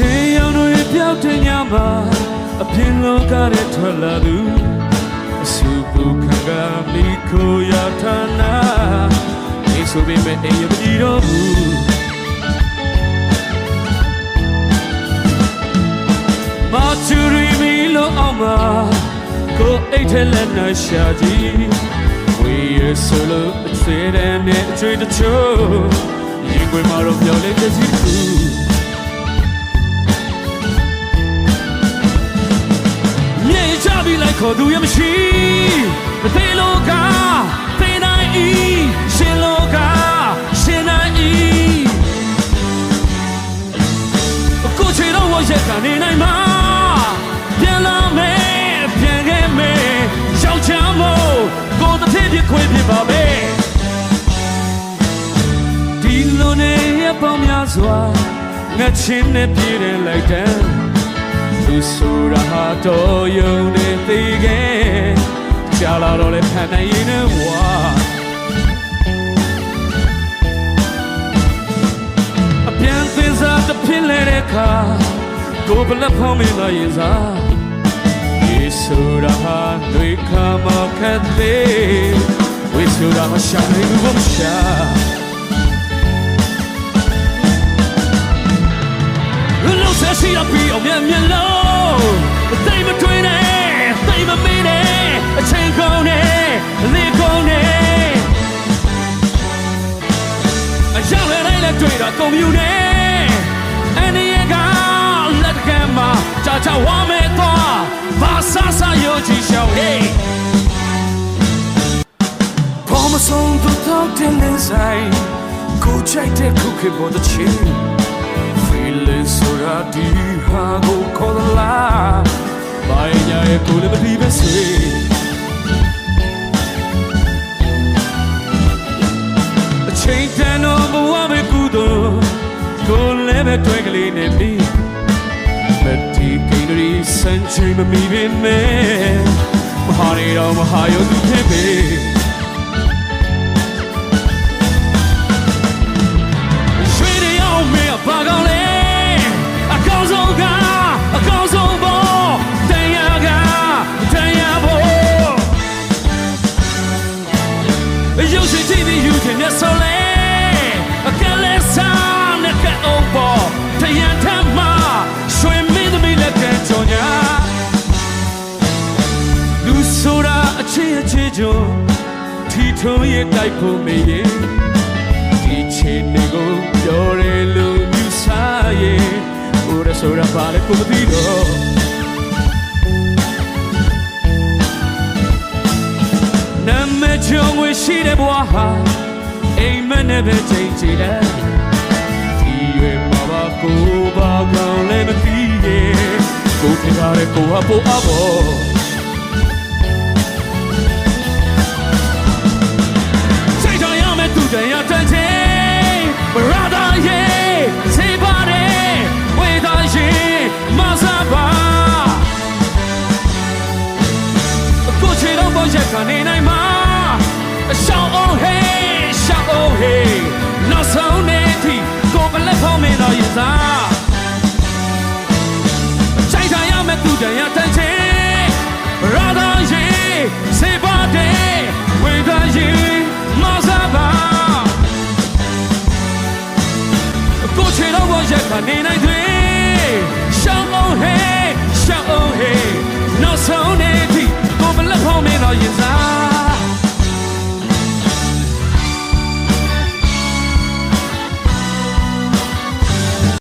ချိန်ရောင်တွေပြောက်တဲ့ညမှာအပြင်လောကထဲထွက်လာသူအဆူပူခံကမိခိုရဌာနာအိဆိုပေမဲ့အိမ်ရပြည်တော်မူမာချူရီမီလိုအောင်မှာကိုအိတ်ထဲလက်နဲ့ရှာကြည့်ဝေးရဆိုလို့အချွေတဲ့နဲ့အချွေတချို့ရင်ခွေမှာတော့ပြောလေတဲ့စီသူ ချပြီးလိုက်ခေါ်သူရမရှိမသေးလောကသေနိုင်ဤရှင်လောကရှင်နိုင်ဤကိုချေတော့ဝရက်ကနေနိုင်မှာပြန်လာမယ်ပြန်ခဲ့မယ်ယောက်ျားမို့ကိုတစ်ထည့်ပြခွေးပြပါပဲဒီလိုနေရပေါင်းများစွာငါချင်းနဲ့ပြေးတယ်လိုက်တဲ့သူဆိုတာဟာတော့ယုံနေသေးခဲ့ကြာ လာတော့လေဖန်နိုင်ရင်နဲ့ဝါအပြန်သင်စားတစ်ဖြစ်လဲတဲ့ခါကိုဘလက်ဖောင်းမင်းသားရင်စားဒီဆိုတာဟာတွေခါမခတ်သေးဝိဆိုတာမရှာနိုင်ဘူးမရှာလုံးဆက်ရှိရပြီးအောင်မြတ်မြတ်လုံး ကုန်မြူနဲ့အနေရကလက်ကမ်းမှာကြာကြာဝမ်းမဲ့တော့ဘာဆာဆာယောချီရှောင်းဟေးဘောမဆုံးတော့တဲ့လင်းဆိုင်ကိုချိုက်တဲ့ခုခေပေါ်တဲ့ချင်း feeling so radi ha go kola bai nya e ko le bati be se a chain tan no bo wa be ku do ko le be twe kali ne bi bati kainri san chain ma mi be me maha ni do maha yo tu phe be ရွှေတွေအောင်မေးဘာကောင်းလဲအကောင်းဆုံးကအကောင်းဆုံးဘောတရားကတရားဘောရုပ်ရှင် TV ယူတင်မြတ်ဆိုလဲ ထုံးရဲ့တိုက်ဖို့မေးရင်ဒီချင်နေကိုပြောရလို့ယူဆရဲ့ဟိုရဆိုရပါလေကိုမသိတော့နာမည်ချုံဝရှိတဲ့ဘဝဟာအိမ်မက်နဲ့ပဲချိန်ချတယ်ဒီရွယ်မှာပါကိုပါကောင်းလည်းမသိရဲ့ကိုထင်ထားတဲ့ကိုဟာပို့အပ်ဖို့ ခံနေနိုင်မှာအရှောင်းအောင်ဟေးရှောင်းအောင်ဟေးနောက်ဆုံးနေ့ထိကိုယ်ပလက်ဖို့မင်းတော်ရဲ့သားချိုင်ထားရမယ့်သူတန်ရတန်ချေရာသာရေးစေပါတဲ့ဝေသာရေးမဆာပါကိုချေတော့ဘောရက်ခံနေနိုင်တွေရှောင်းအောင်ဟေးရှောင်းအောင်ဟေးနောက်ဆုံးနေ့ all your time.